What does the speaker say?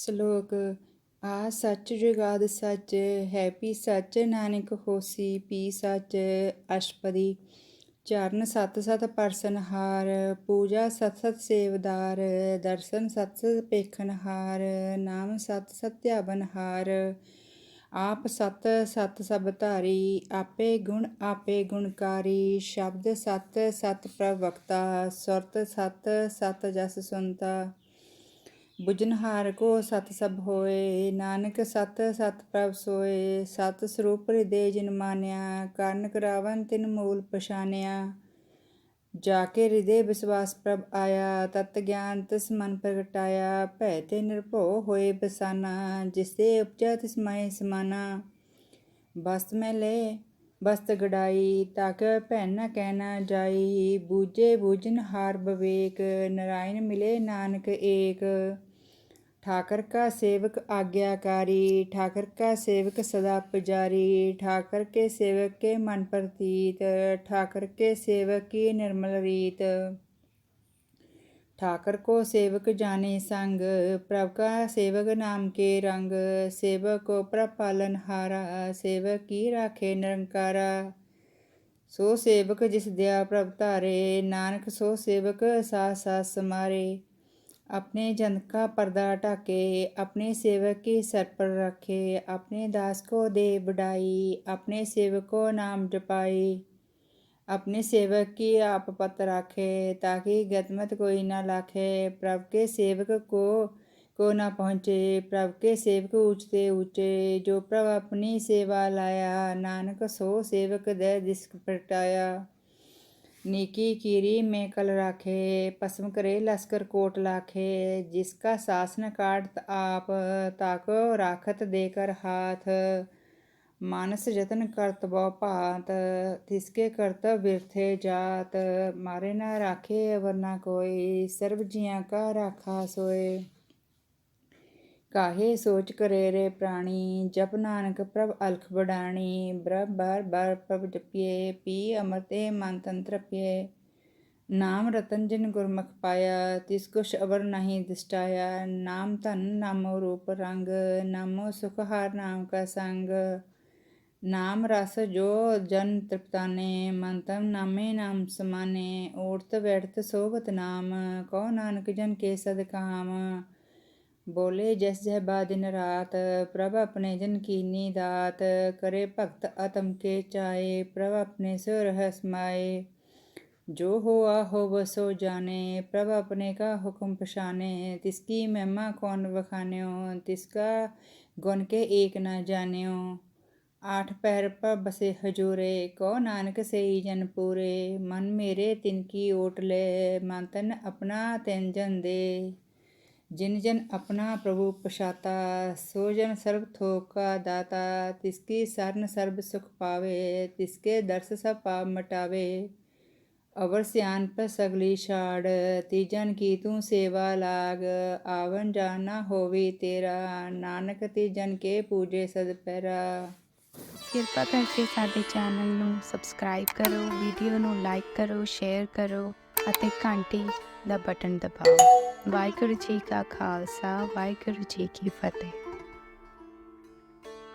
ਸ਼ਲੋਕ, ਆ ਸੱਚ ਜੁਗਾਦ ਸੱਚ ਹੈਪੀ ਸੱਚ ਨਾਨਕ ਹੋਸੀ, ਪੀ ਸੱਚ ਅਸ਼ਪਦੀ। ਚਰਨ ਸਤ ਸਤ ਪਰਸਨ ਹਾਰ, ਪੂਜਾ ਸਤ ਸਤ ਸੇਵਦਾਰ, ਦਰਸ਼ਨ ਸਤ ਸਤ ਪੇਖਨ ਹਾਰ, ਨਾਮ ਸਤ ਸਤਿਆਵਨ ਹਾਰ। ਆਪ ਸਤ ਸਤ ਸਭ ਧਾਰੀ, ਆਪੇ ਗੁਣ ਆਪੇ ਗੁਣਕਾਰੀ। ਸ਼ਬਦ ਸਤ ਸਤ ਪ੍ਰਵਕਤਾ, ਸੁਰਤ ਸਤ ਸਤ ਜਸ ਸੁਨਤਾ। ਬੁਝਨਹਾਰ ਕੋ ਸਤ ਸਭ ਹੋਏ, ਨਾਨਕ ਸਤ ਸਤ ਪ੍ਰਭ ਸੋਏ, ਸਤ ਸਰੂਪ ਹਿਰਦੇ ਜਿਨ ਮਾਨਿਆ, ਕਰਨ ਕਰਾਵਨ ਤਿਨ ਮੂਲ ਪਛਾਨਿਆ। ਜਾ ਕੇ ਹਿਰਦੇ ਵਿਸਵਾਸ ਪ੍ਰਭ ਆਇਆ, ਤਤ ਗਿਆਨ ਤਿਸ ਮਨ ਪ੍ਰਗਟਾਇਆ, ਭੈ ਤੇ ਨਿਰਭਉ ਹੋਏ ਬਸਾਨਾ, ਜਿਸ ਤੇ ਉਪਜਾ ਤਿਸ ਮਾਏ ਸਮਾਨਾ। ਬਸਤ ਮੈਂ ਲੈ, ਬਸਤ ਗੜਾਈ, ਤਾਕ ਭੈ ਨ ਕਹਿ ਜਾਈ, ਬੂਝੇ ਬੂਝਨ ਹਾਰ ਬਵੇਕ, ਨਰਾਇਣ ਮਿਲੇ ਨਾਨਕ ਏਕ। ਠਾਕਰ ਕਾ ਸੇਵਕ ਆਗਿਆਕਾਰੀ, ਠਾਕਰ ਕਾ ਸੇਵਕ ਸਦਾ ਪੁਜਾਰੀ, ਠਾਕਰ ਕੇ ਸੇਵਕ ਕੇ ਮਨ ਪ੍ਰਤੀਤ, ਠਾਕਰ ਕੇ ਸੇਵਕ ਕੀ ਨਿਰਮਲ ਰੀਤ। ਠਾਕਰ ਕੋ ਸੇਵਕ ਜਾਣੇ ਸੰਗ, ਪ੍ਰਭ ਕਾ ਸੇਵਕ ਨਾਮ ਕੇ ਰੰਗ, ਸੇਵਕ ਕੋ ਪ੍ਰਪਾਲਨ ਹਾਰਾ, ਸੇਵਕ ਕੀ ਰਾਖੇ ਨਿਰੰਕਾਰਾ। ਸੋ ਸੇਵਕ ਜਿਸ ਦਿਆ ਪ੍ਰਭ ਧਾਰੇ, ਨਾਨਕ ਸੋ ਸੇਵਕ ਸਾ ਸਾ ਸਮਾਰੇ। अपने जन का पर्दा ढाके, अपने सेवक की सर पर रखे, अपने दास को दे बढ़ाई अपने सेवक को नाम जपाई, अपने सेवक की आप पत राखे, ताकि गतमत कोई ना लाखे। प्रभ के सेवक को को ना पहुँचे, प्रभ के सेवक ऊंचते ऊँचे जो प्रभ अपनी सेवा लाया, नानक सो सेवक दे दिस प्रटाया नीकी कीरी में कल राखे पसम करे लश्कर कोट लाखे जिसका शासन काटत आप ताको राखत देकर हाथ मानस जतन करत बो भात तिसके कर्तव्य व्यर्थे जात मारे ना राखे वरना कोई सर्व जिया का राखा सोए ਕਾਹੇ ਸੋਚ ਕਰੇ ਰੇ ਪ੍ਰਾਣੀ, ਜਪ ਨਾਨਕ ਪ੍ਰਭ ਅਲਖ ਬਡਾਣੀ ਬ੍ਰਹ ਬਰ ਬਾਰ ਪ੍ਰਭ ਜਪੀਏ, ਪੀ ਅਮਰਤੇ ਮਨ ਤੰਤਰ ਪਿਏ ਨਾਮ ਰਤਨ ਜਿਨ ਗੁਰਮੁਖ ਪਾਇਆ, ਤਿਸ ਕੁਛ ਅਵਰ ਨਹੀਂ ਦਿਸਟਾਇਆ। ਨਾਮ ਧਨ ਨਾਮੋ ਰੂਪ ਰੰਗ, ਨਾਮੋ ਸੁਖ ਹਾਰ ਨਾਮ ਕਾ ਸੰਗ। ਨਾਮ ਰਸ ਜੋ ਜਨ ਤ੍ਰਿਪਤਾਨੇ, ਮਨ ਤਮ ਨਾਮੇ ਨਾਮ ਸਮਾਨੇ। ਓੜਤ ਬੈਠਤ ਸੋਭਤ ਨਾਮ ਕੋ ਨਾਨਕ ਜਨ ਕੇ ਸਦ ਕਾਮ ਬੋਲੇ ਜਸ ਜਹ ਬਾ ਦਿਨ ਰਾਤ, ਪ੍ਰਭ ਆਪਣੇ ਜਨ ਕੀਨੀ ਦਾਤ ਕਰੇ ਭਗਤ ਆਤਮ ਕੇ ਚਾਏ, ਪ੍ਰਭ ਆਪਣੇ ਸੋ ਰਹਿ ਸਮਾਏ ਜੋ ਹੋਆ ਹੋ ਬਸੋ ਜਾਣੇ, ਪ੍ਰਭ ਆਪਣੇ ਕਾ ਹੁਕਮ ਪਛਾਨੇ ਤਿਸਕੀ ਮਹਿਮਾ ਕੌਣ ਵਖਾਨਿਓ ਤਿਸਕਾ ਗੁਣ ਕੇ ਏਕ ਨਾ ਜਾਣਿਓ। ਆਠ ਪਹਿਰ ਪਰ ਬਸੇ ਹਜੂਰੇ ਕੋ ਨਾਨਕ ਸਈ ਜਨ ਪੂਰੇ। ਮਨ ਮੇਰੇ ਤਿਨ ਕੀ ਓਟ ਲੈ, ਮਨ ਤਨ ਆਪਣਾ ਤਿਨ ਜਨ ਦੇ। जिन जन अपना प्रभु पशाता सो जन सर्व थोक का दाता तिसकी सरन सर्व सुख पावे तिसके दर्श सब पाप मटावे अवर सियान पर सगली छाड़ तीजन की तू सेवा लाग आवन जाना होवी तेरा नानक तीजन के पूजे सद पैरा ਕਿਰਪਾ ਕਰਕੇ ਸਾਡੇ ਚੈਨਲ ਨੂੰ ਸਬਸਕ੍ਰਾਈਬ ਕਰੋ ਵੀਡੀਓ ਨੂੰ ਲਾਈਕ ਕਰੋ ਸ਼ੇਅਰ ਕਰੋ ਅਤੇ ਘੰਟੀ ਦਾ ਬਟਨ ਦਬਾਓ। ਵਾਹਿਗੁਰੂ ਜੀ ਕਾ ਖਾਲਸਾ ਵਾਹਿਗੁਰੂ ਜੀ ਕੀ ਫਤਿਹ।